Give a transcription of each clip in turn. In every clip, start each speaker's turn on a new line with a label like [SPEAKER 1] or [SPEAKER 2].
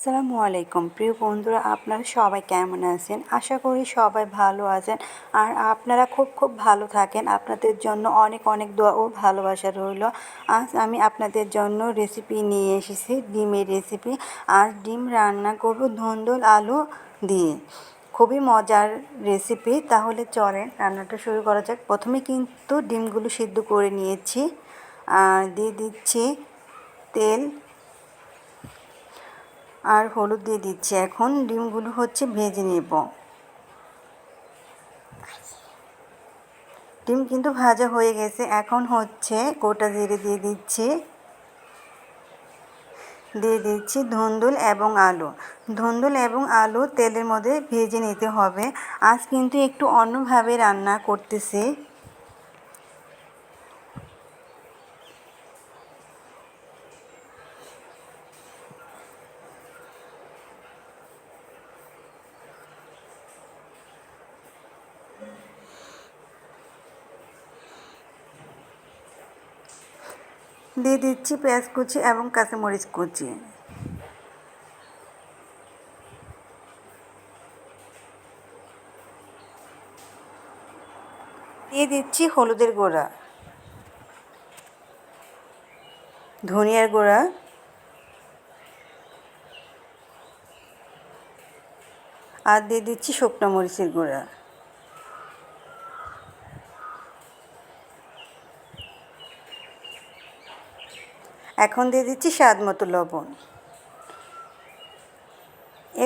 [SPEAKER 1] আসসালামু আলাইকুম। প্রিয় বন্ধুরা, আপনারা সবাই কেমন আছেন? আশা করি সবাই ভালো আছেন। আর আপনারা খুব খুব ভালো থাকেন। আপনাদের জন্য অনেক অনেক দোয়া ও ভালোবাসা রইল। আজ আমি আপনাদের জন্য রেসিপি নিয়ে এসেছি, ডিমের রেসিপি আর ডিম রান্না করব ধুন্দুল আলু দিয়ে। খুবই মজার রেসিপি তাহলে চলেন, রান্নাটা শুরু করা যাক। প্রথমে কিন্তু ডিমগুলো সিদ্ধ করে নিয়েছি। আর দিয়ে দিচ্ছি তেল আর হলুদ দিয়ে দিচ্ছি। এখন ডিমগুলো হচ্ছে ভেজে নেব। ডিম কিন্তু ভাজা হয়ে গেছে। এখন হচ্ছে গোটা জিরে দিয়ে দিচ্ছি। দিয়ে দিচ্ছি ধুন্দুল এবং আলু। ধুন্দুল এবং আলু তেলের মধ্যে ভেজে নিতে হবে। আজ কিন্তু একটু অন্যভাবে রান্না করতেছি। দিয়ে দিচ্ছি পেঁয়াজ কুচি এবং কাঁচামরিচ কুচি। দিয়ে দিচ্ছি হলুদের গোড়া, ধনিয়ার গুঁড়া, আর দিয়ে দিচ্ছি শুকনো মরিচের গুঁড়া। এখন দিয়ে দিচ্ছি স্বাদ মতো লবণ।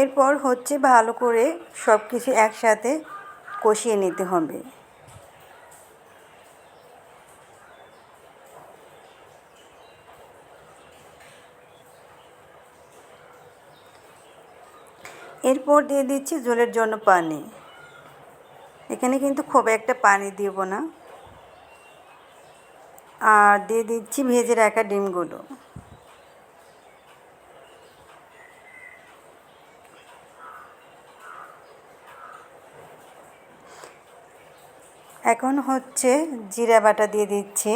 [SPEAKER 1] এরপর হচ্ছে ভালো করে সব কিছু একসাথে কষিয়ে নিতে হবে। এরপর দিয়ে দিচ্ছি জলের জন্য পানি। এখানে কিন্তু খুব একটা পানি দিব না। আর দিয়ে দিচ্ছি ভেজে রাখা ডিমগুলো। এখন হচ্ছে জিরা বাটা দিয়ে দিচ্ছি।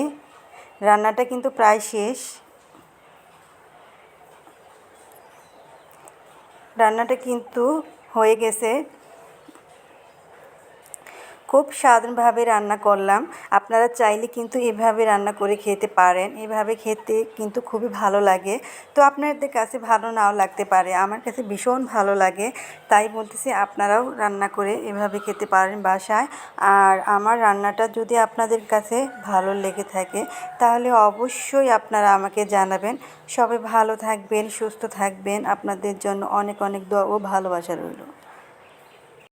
[SPEAKER 1] রান্নাটা কিন্তু প্রায় শেষ। রান্নাটা কিন্তু হয়ে গেছে। খুব সাধারণভাবে রান্না করলাম। আপনারা চাইলে কিন্তু এভাবে রান্না করে খেতে পারেন। এভাবে খেতে কিন্তু খুবই ভালো লাগে। তো আপনাদের কাছে ভালো নাও লাগতে পারে। আমার কাছে ভীষণ ভালো লাগে। তাই বলতেছি, আপনারাও রান্না করে এভাবে খেতে পারেন বাসায়। আর আমার রান্নাটা যদি আপনাদের কাছে ভালো লেগে থাকে, তাহলে অবশ্যই আপনারা আমাকে জানাবেন। সবাই ভালো থাকবেন, সুস্থ থাকবেন। আপনাদের জন্য অনেক অনেক দোয়া ও ভালোবাসা রইল।